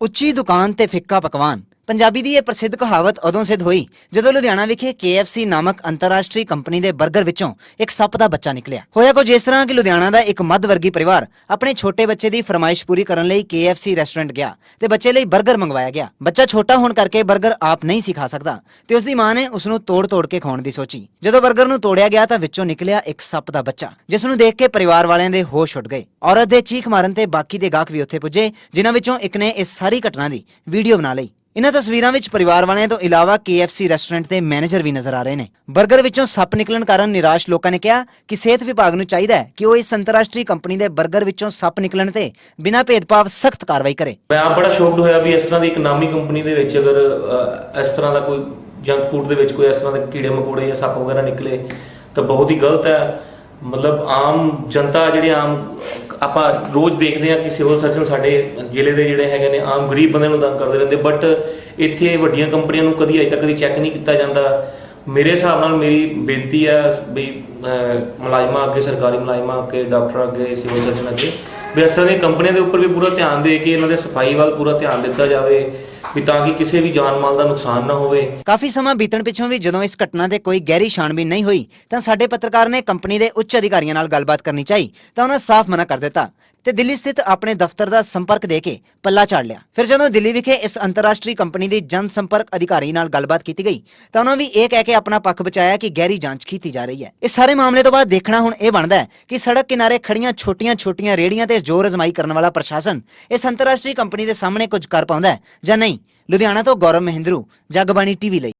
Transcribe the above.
ਉੱਚੀ ਦੁਕਾਨ ਤੇ ਫਿੱਕਾ ਪਕਵਾਨ। ਪੰਜਾਬੀ ਦੀ ਇਹ ਪ੍ਰਸਿੱਧ ਕਹਾਵਤ ਉਦੋਂ ਸਿੱਧ ਹੋਈ ਜਦੋਂ ਲੁਧਿਆਣਾ ਵਿਖੇ KFC ਨਾਮਕ ਅੰਤਰਰਾਸ਼ਟਰੀ ਕੰਪਨੀ ਦੇ 버ਗਰ ਵਿੱਚੋਂ ਇੱਕ ਸੱਪ ਦਾ ਬੱਚਾ ਨਿਕਲਿਆ। ਹੋਇਆ ਕੁਝ ਇਸ ਤਰ੍ਹਾਂ ਕਿ ਲੁਧਿਆਣਾ ਦਾ ਇੱਕ ਮੱਧ ਵਰਗੀ ਪਰਿਵਾਰ ਆਪਣੇ ਛੋਟੇ ਬੱਚੇ ਦੀ ਫਰਮਾਇਸ਼ ਪੂਰੀ ਕਰਨ ਲਈ KFC ਰੈਸਟੋਰੈਂਟ ਗਿਆ ਤੇ ਬੱਚੇ ਲਈ 버ਗਰ ਮੰਗਵਾਇਆ ਗਿਆ। ਬੱਚਾ ਛੋਟਾ ਹੋਣ ਕਰਕੇ 버ਗਰ ਆਪ ਨਹੀਂ ਸੀ ਖਾ ਸਕਦਾ ਤੇ ਉਸ ਦੀ ਮਾਂ ਨੇ ਉਸ ਨੂੰ ਤੋੜ-ਤੋੜ ਕੇ ਖਾਣ ਦੀ ਸੋਚੀ। ਜਦੋਂ 버ਗਰ ਨੂੰ ਤੋੜਿਆ ਗਿਆ ਤਾਂ ਵਿੱਚੋਂ ਨਿਕਲਿਆ ਇੱਕ ਸੱਪ ਦਾ ਬੱਚਾ, ਜਿਸ ਨੂੰ ਦੇਖ ਕੇ ਪਰਿਵਾਰ ਵਾਲਿਆਂ ਦੇ ਹੋਸ਼ ਉੱਡ ਗਏ। ਔਰਤ ਦੇ ਚੀਖ ਮਾਰਨ ਤੇ ਬਾਕੀ ਦੇ ਗਾਹਕ ਵੀ ਉੱਥੇ ਪੁੱਜੇ, ਜਿਨ੍ਹਾਂ ਵਿੱਚੋਂ ਇੱਕ ਨੇ ਇਸ ਸਾਰੀ ਘਟਨਾ ਦੀ ਵੀਡੀਓ ਬਣਾ ਲਈ। ਇਨ੍ਹਾਂ ਤਸਵੀਰਾਂ ਵਿੱਚ ਪਰਿਵਾਰ ਵਾਲਿਆਂ ਤੋਂ ਇਲਾਵਾ KFC ਰੈਸਟੋਰੈਂਟ ਦੇ ਮੈਨੇਜਰ ਵੀ ਨਜ਼ਰ ਆ ਰਹੇ ਨੇ। 버ਗਰ ਵਿੱਚੋਂ ਸੱਪ ਨਿਕਲਣ ਕਾਰਨ ਨਿਰਾਸ਼ ਲੋਕਾਂ ਨੇ ਕਿਹਾ ਕਿ ਸਿਹਤ ਵਿਭਾਗ ਨੂੰ ਚਾਹੀਦਾ ਹੈ ਕਿ ਉਹ ਇਸ ਅੰਤਰਰਾਸ਼ਟਰੀ ਕੰਪਨੀ ਦੇ 버ਗਰ ਵਿੱਚੋਂ ਸੱਪ ਨਿਕਲਣ ਤੇ ਬਿਨਾਂ ਭੇਦਭਾਵ ਸਖਤ ਕਾਰਵਾਈ ਕਰੇ। ਮੈਂ ਆਪ ਬੜਾ ਸ਼ੌਕਡ ਹੋਇਆ ਵੀ ਇਸ ਤਰ੍ਹਾਂ ਦੀ ਇੱਕ ਨਾਮੀ ਕੰਪਨੀ ਦੇ ਵਿੱਚ ਅਗਰ ਅ, ਇਸ ਤਰ੍ਹਾਂ ਦਾ ਕੋਈ ਜੰਕ ਫੂਡ ਦੇ ਵਿੱਚ ਕੋਈ ਇਸ ਤਰ੍ਹਾਂ ਦੇ ਕੀੜੇ ਮਕੌੜੇ ਜਾਂ ਸੱਪ ਵਗੈਰਾ ਨਿਕਲੇ ਤਾਂ ਬਹੁਤ ਹੀ ਗਲਤ ਹੈ। ਮਤਲਬ ਆਮ ਜਨਤਾ ਜਿਹੜੇ ਆਮ, ਆਪਾਂ ਰੋਜ਼ ਦੇਖਦੇ ਹਾਂ ਕਿ ਸਿਵਲ ਸਰਜਨ ਸਾਡੇ ਜ਼ਿਲ੍ਹੇ ਦੇ ਜਿਹੜੇ ਹੈਗੇ ਨੇ, ਆਮ ਗਰੀਬ ਬੰਦੇ ਨੂੰ ਤੰਗ ਕਰਦੇ ਰਹਿੰਦੇ ਬਟ ਇੱਥੇ ਵੱਡੀਆਂ ਕੰਪਨੀਆਂ ਨੂੰ ਕਦੀ ਅਜੇ ਤੱਕ ਕਦੀ ਚੈੱਕ ਨਹੀਂ ਕੀਤਾ ਜਾਂਦਾ। ਮੇਰੇ ਹਿਸਾਬ ਨਾਲ ਮੇਰੀ ਬੇਨਤੀ ਆ ਵੀ ਮੁਲਾਜ਼ਮਾਂ ਅੱਗੇ, ਸਰਕਾਰੀ ਮੁਲਾਜ਼ਮਾਂ ਅੱਗੇ, ਡਾਕਟਰ ਅੱਗੇ, ਸਿਵਲ ਸਰਜਨ ਅੱਗੇ, ਵੀ ਇਸ ਤਰ੍ਹਾਂ ਦੀਆਂ ਕੰਪਨੀਆਂ ਦੇ ਉੱਪਰ ਵੀ ਪੂਰਾ ਧਿਆਨ ਦੇ ਕੇ ਇਹਨਾਂ ਦੇ ਸਫ਼ਾਈ ਵੱਲ ਪੂਰਾ ਧਿਆਨ ਦਿੱਤਾ ਜਾਵੇ। ਵੀ ਤਾਂ ਕਿ ਕਿਸੇ ਵੀ ਜਾਨ ਮਾਲ ਦਾ ਨੁਕਸਾਨ ਨਾ ਹੋਵੇ। ਕਾਫੀ ਸਮਾਂ ਬੀਤਣ ਪਿੱਛੋਂ ਵੀ ਜਦੋਂ ਇਸ ਘਟਨਾ ਦੇ ਕੋਈ ਗਹਿਰੀ ਛਾਣਬੀਨ ਨਹੀਂ ਹੋਈ, ਤਾਂ ਸਾਡੇ ਪੱਤਰਕਾਰ ਨੇ ਕੰਪਨੀ ਦੇ ਉੱਚ ਅਧਿਕਾਰੀਆਂ ਨਾਲ ਗੱਲਬਾਤ ਕਰਨੀ ਚਾਹੀ, ਤਾਂ ਉਹਨਾਂ ਸਾਫ਼ ਮਨਾ ਕਰ ਦਿੱਤਾ। ਤੇ ਦਿੱਲੀ ਸਥਿਤ ਆਪਣੇ ਦਫ਼ਤਰ ਦਾ ਸੰਪਰਕ ਦੇ ਕੇ ਪੱਲਾ ਝਾੜ ਲਿਆ। ਫਿਰ ਜਦੋਂ ਦਿੱਲੀ ਵਿਖੇ ਇਸ ਅੰਤਰਰਾਸ਼ਟਰੀ ਕੰਪਨੀ ਦੇ ਜਨ ਸੰਪਰਕ ਅਧਿਕਾਰੀ ਨਾਲ ਗੱਲਬਾਤ ਕੀਤੀ ਗਈ, ਤਾਂ ਉਹਨਾਂ ਵੀ ਇਹ ਕਹਿ ਕੇ ਆਪਣਾ ਪੱਖ ਬਚਾਇਆ ਕਿ ਗਹਿਰੀ ਜਾਂਚ ਕੀਤੀ ਜਾ ਰਹੀ ਹੈ। ਇਸ ਸਾਰੇ ਮਾਮਲੇ ਤੋਂ ਬਾਅਦ ਦੇਖਣਾ ਹੁਣ ਇਹ ਬਣਦਾ ਹੈ ਕਿ ਸੜਕ ਕਿਨਾਰੇ ਖੜੀਆਂ ਛੋਟੀਆਂ-ਛੋਟੀਆਂ ਰੇੜੀਆਂ ਤੇ ਜ਼ੋਰ ਅਜ਼ਮਾਈ ਕਰਨ ਵਾਲਾ ਪ੍ਰਸ਼ਾਸਨ ਇਸ ਅੰਤਰਰਾਸ਼ਟਰੀ ਕੰਪਨੀ ਦੇ ਸਾਹਮਣੇ ਕੁਝ ਕਰ ਪਾਉਂਦਾ ਹੈ ਜਾਂ ਨਹੀਂ? ਲੁਧਿਆਣਾ ਤੋਂ ਗੌਰਵ ਮਹਿੰਦਰੂ, ਜਗਬਾਣੀ ਟੀਵੀ ਲਈ।